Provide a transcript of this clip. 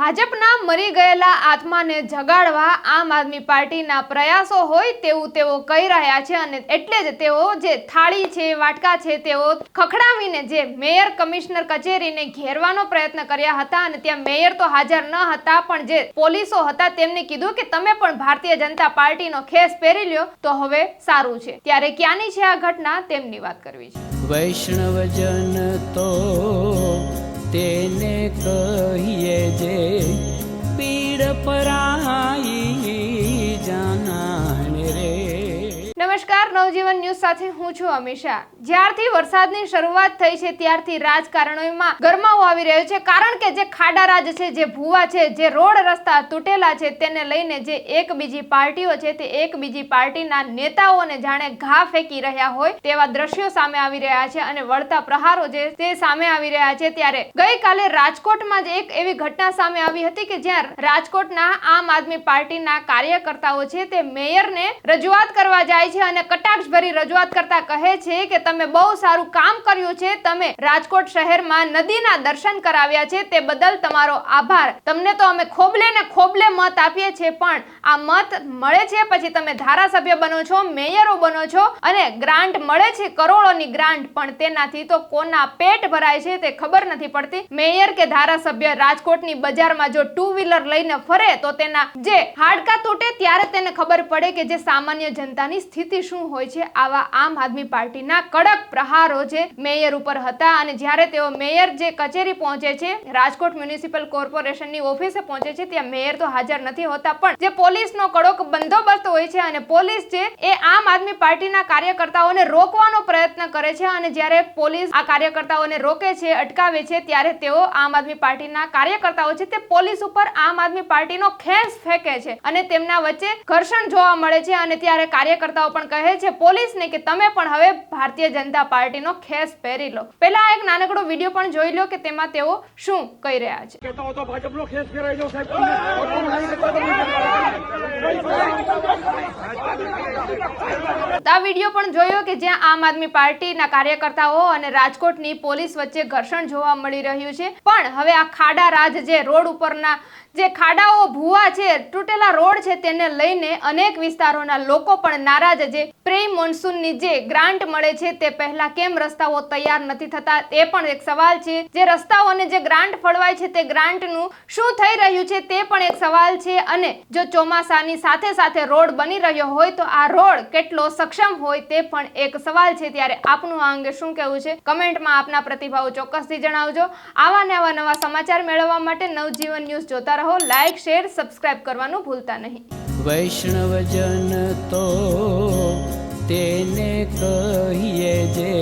ભાજપના મરી ગયેલા આત્માને જગાડવા આમ આદમી પાર્ટીના પ્રયાસો હોય તેવું તેઓ કહી રહ્યા છે અને એટલે જ તેઓ જે થાળી છે, વાટકા છે, તેઓ ખખડાવીને જે મેયર, કમિશનર કચેરીને ઘેરવાનો પ્રયત્ન કર્યા હતા અને ત્યાં મેયર તો હાજર ન હતા, પણ જે પોલીસો હતા તેમને કીધું કે તમે પણ ભારતીય જનતા પાર્ટીનો ખેસ પહેરી લ્યો, તો હવે સારું છે. ત્યારે ક્યાંની છે આ ઘટના, તેમની વાત કરવી છે. વૈષ્ણવજન તો તેને કહીએ જે પીડ પરાઈ જાનાને રે. નમસ્કાર નવજીવન ન્યૂઝ સાથે હું છું અમીષા. જ્યારથી વરસાદની શરૂઆત થઈ છે, ત્યારથી રાજકારણોમાં ગરમાવો આવી રહ્યો છે. કારણ કે જે ખાડા રાજ છે, જે ભૂવા છે, જે રોડ રસ્તા તૂટેલા છે, તેને લઈને જે એક બીજી પાર્ટીઓ છે, તે એક બીજી પાર્ટીના નેતાઓને જાણે ઘા ફેંકી રહ્યા હોય તેવા દ્રશ્યો સામે આવી રહ્યા છે અને વળતા પ્રહારો જે તે સામે આવી રહ્યા છે ત્યારે ગઈકાલે રાજકોટમાં જ એક એવી ઘટના સામે આવી હતી કે જ્યાં રાજકોટના આમ આદમી પાર્ટીના કાર્યકર્તાઓ છે, તે મેયરને રજૂઆત કરવા જાય છે અને કટાક્ષભરી રજૂઆત કરતા કહે છે કે તમે બહુ સારું કામ કર્યું છે, તમે રાજકોટ શહેરમાં નદીના દર્શન કરાવ્યા છે, તે બદલ તમારો આભાર. તમને તો અમે ખોબલે ને ખોબલે મત આપીએ છીએ, પણ આ મત મળે છે, પછી તમે ધારાસભ્ય બનો છો, મેયરો બનો છો, અને ગ્રાન્ટ મળે છે, કરોડોની ગ્રાન્ટ, પણ તેનાથી તો કોના પેટ ભરાય છે, તે ખબર નથી પડતી. મેયર કે ધારાસભ્ય રાજકોટની બજારમાં જો ટુ વ્હીલર લઈને ફરે, તો તેના જે હાડકા તૂટે, ત્યારે તેને ખબર પડે કે જે સામાન્ય જનતાની સ્થિતિ શું હોય છે, આવા આમ આદમી પાર્ટીના કડક પ્રહારો જે મેયર ઉપર હતા અને જ્યારે તેઓ મેયર જે કચેરી પહોંચે છે, રાજકોટ મ્યુનિસિપલ કોર્પોરેશનની ઓફિસે પહોંચે છે, ત્યાં મેયર તો હાજર નથી હોતા, પણ જે પોલીસનો કડક બંદોબસ્ત હોય છે અને પોલીસ છે એ આમ આદમી પાર્ટીના કાર્યકર્તાઓને રોકવાનો પ્રયત્ન કરે છે અને જ્યારે પોલીસ આ કાર્યકર્તાઓને રોકે છે, અટકાવે છે, ત્યારે તેઓ આમ આદમી પાર્ટીના કાર્યકર્તાઓ છે તે પોલીસ ઉપર આમ આદમી પાર્ટીનો ખેસ ફેંકે છે અને તેમના વચ્ચે ઘર્ષણ જોવા મળે છે અને ત્યારે કાર્યકર્તાઓ પણ કહે છે પોલીસને કે તમે પણ હવે ભારતીય જનતા પાર્ટીનો ખેસ પહેરી લો. પહેલા એક નાનકડો વીડિયો પણ જોઈ લો કે તેમાં તેઓ શું કહી રહ્યા છે. આ વીડિયો પણ જોયો કે જ્યાં આમ આદમી પાર્ટીના કાર્યકર્તાઓ અને રાજકોટની પોલીસ વચ્ચે ઘર્ષણ જોવા મળી રહ્યું છે. પણ હવે આ ખાડા રાજ જે રોડ ઉપરના જે ખાડાઓ ભૂવા છે તૂટેલા રોડ છે તેને લઈને અનેક વિસ્તારોના લોકો પણ નારાજ છે. પ્રી મોન્સૂનની જે ગ્રાન્ટ મળે છે તે પહેલા કેમ રસ્તાઓ તૈયાર નથી થતા એ પણ એક સવાલ છે. જે રસ્તાઓને જે ગ્રાન્ટ ફળવાય છે તે ગ્રાન્ટનું શું થઈ રહ્યું છે તે પણ એક સવાલ છે અને જો ચોમાસાની સાથે સાથે રોડ બની રહ્યો હોય તો આ રોડ કેટલો સક્ષમ હોય તે પણ એક સવાલ છે. ત્યારે આપનું આ અંગે શું કહેવું છે? કમેન્ટમાં આપના પ્રતિભાવો ચોક્કસથી જણાવજો. આવા ને આવા નવા સમાચાર મેળવવા માટે નવજીવન ન્યૂઝ જોતા રહો. લાઇક શેર, સબસ્ક્રાઇબ કરવાનું ભૂલતા નહીં. વૈષ્ણવજન તો તેને કહીએ જે